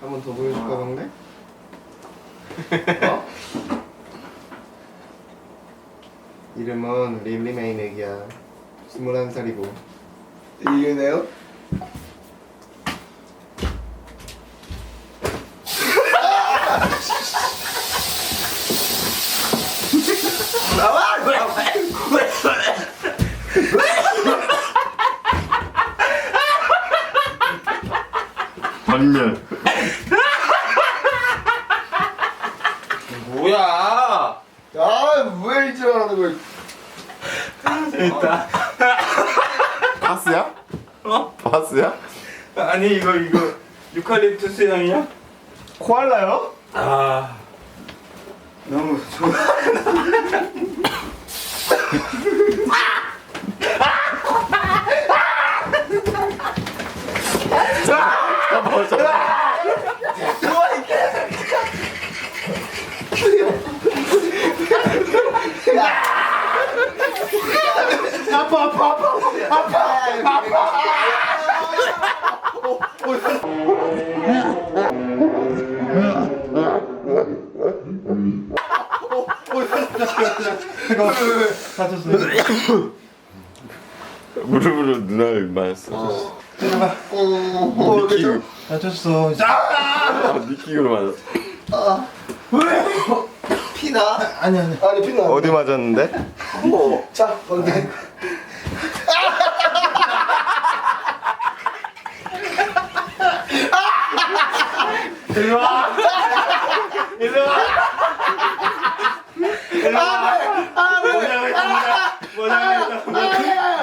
한 번 더 보여줄까 동네? 어? 이름은 릴리메이넥이야 21살이고 이게네요? 전멸. 뭐야? 아왜 이지 말하는 거야 재밌다. 바스야? 어? 바스야? 아니 이거 이거 유칼립투스 향이야? 코알라요? 아 너무 좋아. 무릎으로 누나를 맞았어. 어 그죠? 다쳤어 아, 니킥으로 맞았어. 피나? 아니 아니 아니 피나 어디 맞았는데? 어.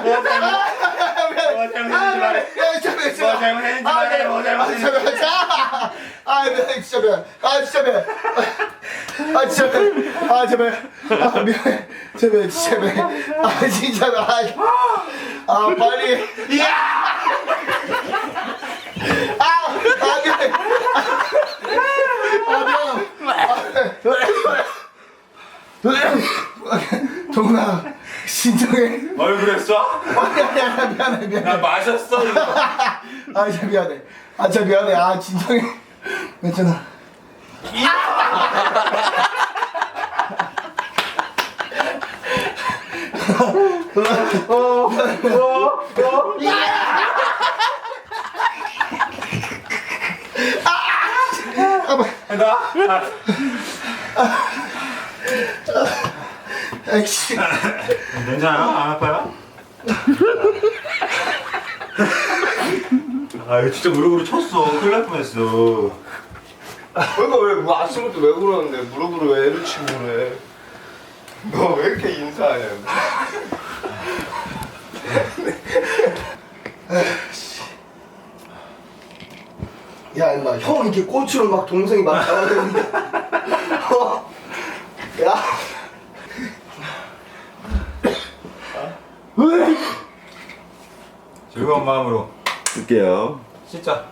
자 거기 뭐 잘못했는지 말해. 야 진짜 왜뭐 잘못했는지 말해. 뭐 잘못했는지. 아, 미안, 진짜 미안. 아, 진짜 미안. 아, 진짜 미안. 아, 미안. 아, 미안해. 미안, 진짜 미안. 아, 진짜 미안. 아, 아 빨리. 야! 아, 아, 미안해. 아, 미안. 아, 동훈아, 진정해. 얼굴에 쏴? 아니, 아니, 아니, 미안해, 미안해. 나 마셨어 이거. 아 진짜 미안해 아 진짜 미안해 아 진정해 괜찮아 나? 아 이씨 괜찮아? 안 아파요? 아 이거 진짜 무릎으로 쳤어. 큰일 날 뻔했어. 그러니까 왜 뭐 아침부터 왜 그러는데 무릎으로 왜 애를 치고 그래 너 왜 이렇게 인사하냐 야 임마 형 이렇게 꼬추를 막 동생이 막 잡아대는데 어? 야 즐거운 마음으로 쓸게요. 진짜